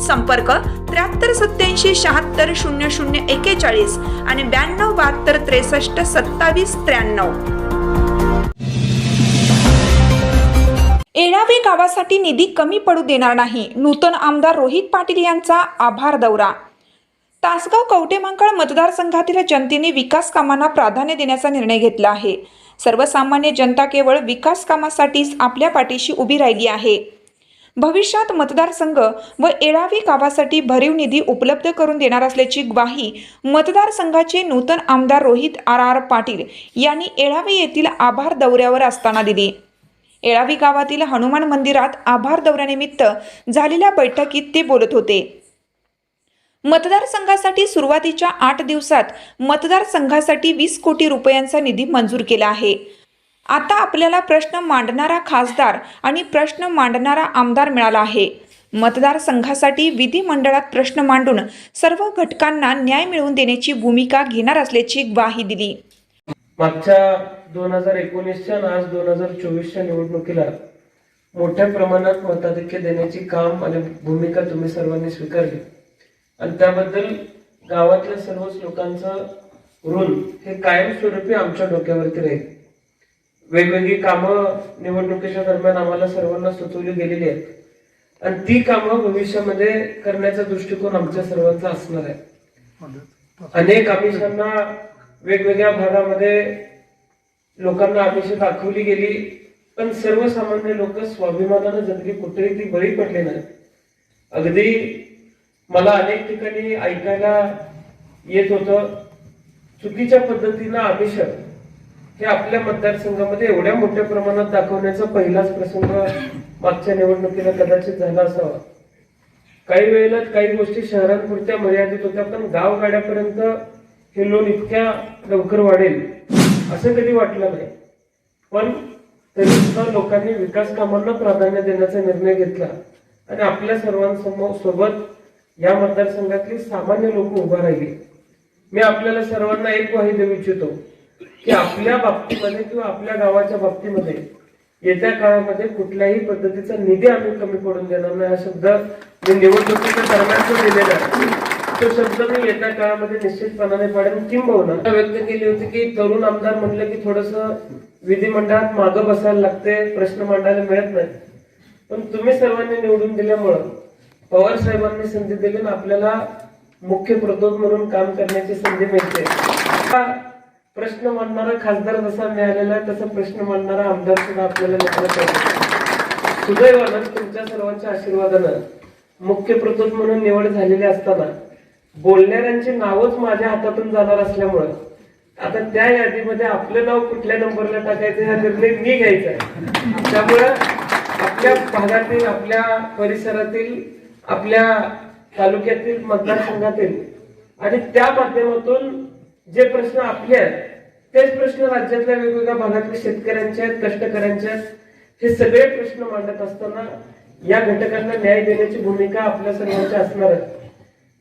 संपर्क त्र्याहत्तर सत्याऐंशी शहात्तर शून्य शून्य एकेचाळीस आणि ब्याण्णव बहात्तर त्रेसष्ट सत्तावीस त्र्याण्णव. येणावे गावासाठी निधी कमी पडू देणार नाही नूतन आमदार रोहित पाटील यांचा आभार दौरा. तासगाव कवटेमंकाळ मतदारसंघातील जनतेने विकास कामांना प्राधान्य देण्याचा निर्णय घेतला आहे. सर्वसामान्य जनता केवळ विकास कामासाठीच आपल्या पाठीशी उभी राहिली आहे. भविष्यात मतदारसंघ व एळावी गावासाठी भरीव निधी उपलब्ध करून देणार असल्याची ग्वाही मतदारसंघाचे नूतन आमदार रोहित आर आर पाटील यांनी येळावी येथील आभार दौऱ्यावर असताना दिली. एळावी गावातील हनुमान मंदिरात आभार दौऱ्यानिमित्त झालेल्या बैठकीत ते बोलत होते. मतदारसंघासाठी सुरुवातीच्या आठ दिवसात मतदारसंघासाठी वीस कोटी रुपयांचा निधी मंजूर केला आहे. आता आपल्याला प्रश्न मांडणारा खासदार आणि प्रश्न मांडणारा आमदार मिळाला आहे. मतदारसंघासाठी विधिमंडळात प्रश्न मांडून सर्व घटकांना न्याय मिळवून देण्याची भूमिका घेणार असल्याची ग्वाही दिली. मागच्या दोन हजार एकोणीसच्या आणि आज दोन हजार चोवीसच्या निवडणुकीला मोठ्या प्रमाणात मताधिक्य देण्याची काम आणि भूमिका तुम्ही सर्वांनी स्वीकारली. आणि त्याबद्दल गावातल्या सर्वच लोकांचं ऋण हे कायमस्वरूपी आमच्या डोक्यावरती राहील. वेगवेगळी कामं निवडणुकीच्या दरम्यान आम्हाला सर्वांना सुचवली गेलेली आहेत. आणि ती कामं भविष्यामध्ये करण्याचा दृष्टिकोन आमच्या सर्वांचा असणार आहे. अनेक आमिषांना वेगवेगळ्या भागामध्ये लोकांना आमिष दाखवली गेली पण सर्वसामान्य लोक स्वाभिमानानं जगली कुठेही ती बळी पडली नाही. अगदी मला अनेक ठिकाणी ऐकायला येत होतं चुकीच्या पद्धतीनं आमिष हे आपल्या मतदारसंघामध्ये एवढ्या मोठ्या प्रमाणात दाखवण्याचा पहिलाच प्रसंग मागच्या निवडणुकीला कदाचित झाला असावा. काही वेळेला काही गोष्टी शहरांपुरत्या मर्यादित होत्या पण गावगाड्यापर्यंत हे लोन इतक्या लवकर वाढेल असं कधी वाटलं नाही. पण तरी सुद्धा लोकांनी विकास कामांना प्राधान्य देण्याचा निर्णय घेतला. आणि आपल्या सर्वांसमोर सोबत या मतदारसंघातली सामान्य लोक उभा राहिली. मी आपल्याला सर्वांना एक ग्वाही देऊ इच्छितो. की आपल्या बाबतीमध्ये किंवा आपल्या गावाच्या बाबतीमध्ये येत्या काळामध्ये कुठल्याही पद्धतीचा निधी आम्ही कमी पडून देणार नाही. हा शब्द मी निवडणुकीच्या दरम्यान जो दिलेला आहे तो शब्द मी येत्या काळामध्ये निश्चितपणाने पाडेन. किंबहुना व्यक्त केली होती की तरुण आमदार म्हणलं की थोडस विधिमंडळात मागं बसायला लागते प्रश्न मांडायला मिळत नाही पण तुम्ही सर्वांनी निवडून दिल्यामुळं पवार साहेबांनी संधी दिली आणि आपल्याला मुख्य प्रतोद म्हणून काम करण्याची संधी मिळते. प्रश्न मांडणारा खासदार जसा मिळालेला आहे तसा प्रश्न मांडणारा आमदार सुद्धा आपल्याला पाहिजे. सुदैवानं तुमच्या सर्वांच्या आशीर्वादानं मुख्य प्रतोद म्हणून निवड झालेली असताना बोलणाऱ्यांची नावच माझ्या हातातून जाणार असल्यामुळं आता त्या यादीमध्ये आपलं नाव कुठल्या नंबरला टाकायचं हा निर्णय मी घ्यायचा आहे. त्यामुळं आपल्या भागातील आपल्या परिसरातील आपल्या तालुक्यातील मतदारसंघातील आणि त्या माध्यमातून जे प्रश्न आपले आहेत तेच प्रश्न राज्यातल्या वेगवेगळ्या भागातल्या शेतकऱ्यांचे आहेत कष्टकऱ्यांचे आहेत हे सगळे प्रश्न मांडत असताना या घटकांना न्याय देण्याची भूमिका आपल्या सर्वांची असणार आहे.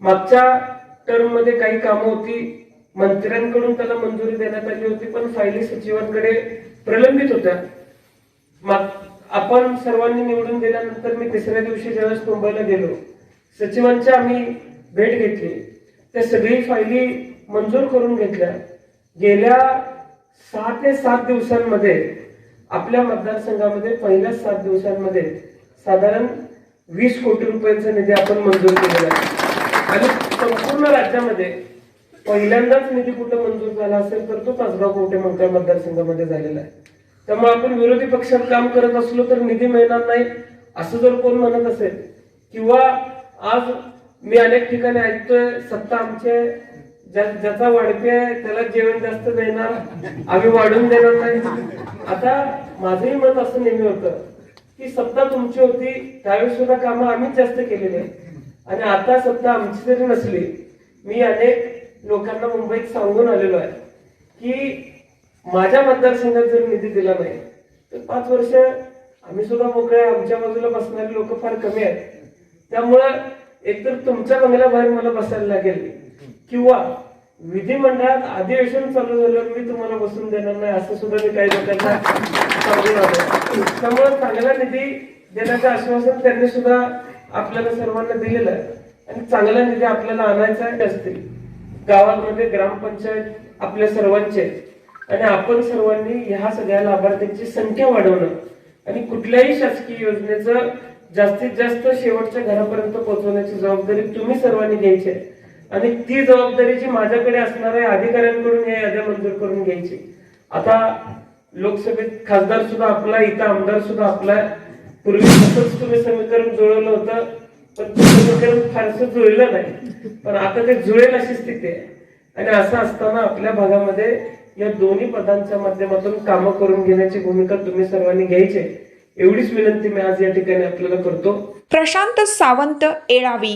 मागच्या टर्ममध्ये काही कामं होती मंत्र्यांकडून त्याला मंजुरी देण्यात आली होती पण फायली सचिवांकडे प्रलंबित होत्या. माग आपण सर्वांनी निवडून दिल्यानंतर मी तिसऱ्या दिवशी ज्यावेळेस मुंबईला गेलो सचिवांची आम्ही भेट घेतली. त्या सगळी फायली मंजूर करून घेतल्या. गेल्या सहा ते सात दिवसांमध्ये आपल्या मतदारसंघामध्ये पहिल्या सात दिवसांमध्ये साधारण वीस कोटी रुपयांचा निधी आपण मंजूर केलेला आहे. आणि संपूर्ण राज्यामध्ये पहिल्यांदाच निधी कुठं मंजूर झाला असेल तर तो तासगाव कोटे मंकाळ मतदारसंघामध्ये झालेला आहे. त्यामुळे आपण विरोधी पक्षात काम करत असलो तर निधी मिळणार नाही असं जर कोण म्हणत असेल. किंवा आज मी अनेक ठिकाणी ऐकतोय सत्ता आमचे ज्याचा वाढते आहे त्याला जेवण जास्त देणार आम्ही वाढून देणार नाही. आता माझंही मत असं नेहमी होतं की सत्ता तुमची होती त्यावेळेस सुद्धा कामं आम्हीच जास्त केलेली आहे आणि आता सत्ता आमची जरी नसली मी अनेक लोकांना मुंबईत सांगून आलेलो आहे की माझ्या मतदारसंघात जर निधी दिला नाही तर पाच वर्ष आम्ही सुद्धा मोकळे आमच्या बाजूला बसणारे लोक फार कमी आहेत. त्यामुळं एकतर तुमच्या बंगल्याबाहेर मला बसायला लागेल किंवा विधिमंडळात अधिवेशन चालू झालं मी तुम्हाला बसून देणार नाही असं सुद्धा मी काही लोकांना सांगून आलो. त्यामुळे चांगला निधी देण्याचं आश्वासन त्यांनी सुद्धा आपल्याला सर्वांना दिलेलं आहे. आणि चांगला निधी आपल्याला आणायचा आहे असतील. ग्रामपंचायत आपल्या सर्वांचे आहेत. आणि आपण सर्वांनी ह्या सगळ्या लाभार्थ्यांची संख्या वाढवणं आणि कुठल्याही शासकीय योजनेचं जास्तीत जास्त शेवटच्या घरापर्यंत पोहोचवण्याची जबाबदारी तुम्ही सर्वांनी घ्यायची आहे. आणि ती जबाबदारी जी माझ्याकडे असणाऱ्या अधिकाऱ्यांकडून या याद्या मंजूर करून घ्यायची. आता लोकसभेत खासदार सुद्धा आपला इथं आमदार सुद्धा आपला. पूर्वी तसंच तुम्ही समीकरण जुळवलं होतं पण ते समीकरण फारसं जुळलं नाही. पण आता ते जुळेल अशी स्थिती आहे. आणि असं असताना आपल्या भागामध्ये या दोन्ही पदांच्या माध्यमातून कामं करून घेण्याची भूमिका तुम्ही सर्वांनी घ्यायची एवढीच विनंती मी आज या ठिकाणी आपल्याला करतो. प्रशांत सावंत एळावी.